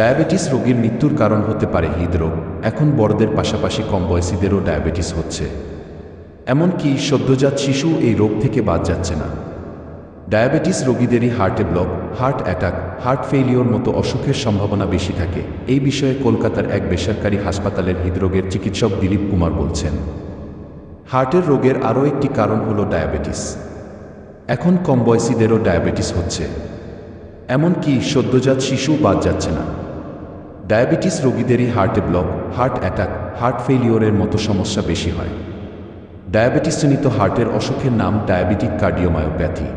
Diabetes রোগীর মৃত্যুর কারণ হতে পারে হৃদরোগ। এখন বড়দের পাশাপাশি কম বয়সীদেরও ডায়াবেটিস হচ্ছে। এমনকি সদ্যজাত শিশু এই রোগ থেকে বাদ যাচ্ছে না। ডায়াবেটিস রোগীদেরই হার্টে block, heart attack, heart failure মতো অসুখের সম্ভাবনা বেশি থাকে। এই বিষয়ে কলকাতার এক বেসরকারি হাসপাতালের হৃদরোগের চিকিৎসক দিলীপ কুমার বলছেন, হার্টের রোগের আরও একটি কারণ হলো ডায়াবেটিস। এখন কম বয়সীদেরও ডায়াবেটিস হচ্ছে। এমনকি সদ্যজাত শিশু বাদ যাচ্ছে না। ডায়াবেটিস রোগীদেরই হার্টে ব্লক, হার্ট অ্যাটাক, হার্ট ফেইলিওরের মতো সমস্যা বেশি হয়। ডায়াবেটিসজনিত হার্টের অসুখের নাম ডায়াবেটিক কার্ডিওমায়োপ্যাথি।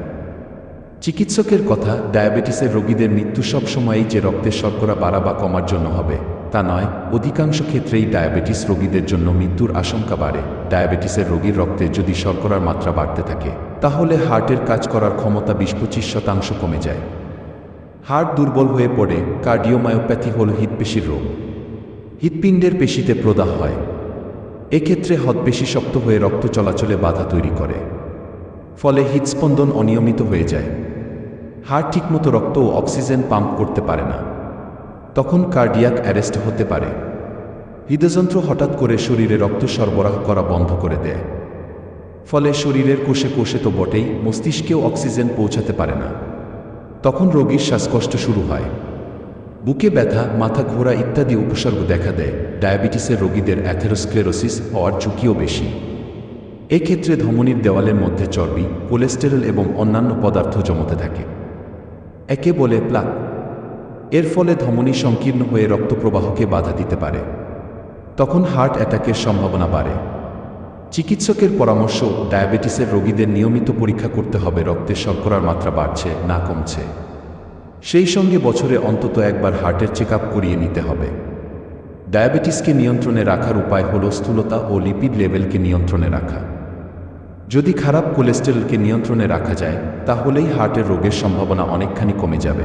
চিকিৎসকের কথা, ডায়াবেটিসের রোগীদের মৃত্যু সবসময়ই যে রক্তের শর্করা বাড়া বা কমার জন্য হবে, তা নয়, অধিকাংশ ক্ষেত্রেই ডায়াবেটিস রোগীদের জন্য মৃত্যুর আশঙ্কা বাড়ে। ডায়াবেটিসের রোগীর রক্তে যদি শর্করার মাত্রা বাড়তে থাকে, তাহলে হার্টের কাজ করার ক্ষমতা বিশ পঁচিশ শতাংশ কমে যায়। হার্ট দুর্বল হয়ে পড়ে কার্ডিওমায়োপ্যাথি হল হৃৎপেশির রোগ। হৃৎপিণ্ডের পেশিতে প্রদাহ হয়। এক্ষেত্রে হদপেশি শক্ত হয়ে রক্ত চলাচলে বাধা তৈরি করে। ফলে হৃৎস্পন্দন অনিয়মিত হয়ে যায়। হার্ট ঠিকমতো রক্ত ও অক্সিজেন পাম্প করতে পারে না। তখন কার্ডিয়াক অ্যারেস্ট হতে পারে। হৃদযন্ত্র হঠাৎ করে শরীরে রক্ত সরবরাহ করা বন্ধ করে দেয়। ফলে শরীরের কোষে কোষে তো বটেই, মস্তিষ্কেও অক্সিজেন পৌঁছাতে পারে না। তখন রোগীর শ্বাসকষ্ট শুরু হয়। বুকে ব্যথা, মাথা ঘোরা ইত্যাদি উপসর্গ দেখা দেয়। ডায়াবেটিসের রোগীদের অ্যাথেরোস্ক্লেরোসিস হওয়ার ঝুঁকিও বেশি। এক্ষেত্রে ধমনীর দেওয়ালের মধ্যে চর্বি, কোলেস্টেরল এবং অন্যান্য পদার্থ জমতে থাকে। একে বলে প্লাক। এর ফলে ধমনী সংকীর্ণ হয়ে রক্তপ্রবাহকে বাধা দিতে পারে। তখন হার্ট অ্যাটাকের সম্ভাবনা বাড়ে। চিকিৎসকের পরামর্শ, ডায়াবেটিসের রোগীদের নিয়মিত পরীক্ষা করতে হবে, রক্তের শর্করার মাত্রা বাড়ছে, না কমছে। সেই সঙ্গে বছরে অন্তত একবার হার্টের চেক করিয়ে নিতে হবে। ডায়াবেটিসকে নিয়ন্ত্রণে রাখার উপায় হল স্থূলতা ও লিপিড লেভেলকে নিয়ন্ত্রণে রাখা। যদি খারাপ কোলেস্টেরলকে নিয়ন্ত্রণে রাখা যায়, তাহলেই হার্টের রোগের সম্ভাবনা অনেকখানি কমে যাবে।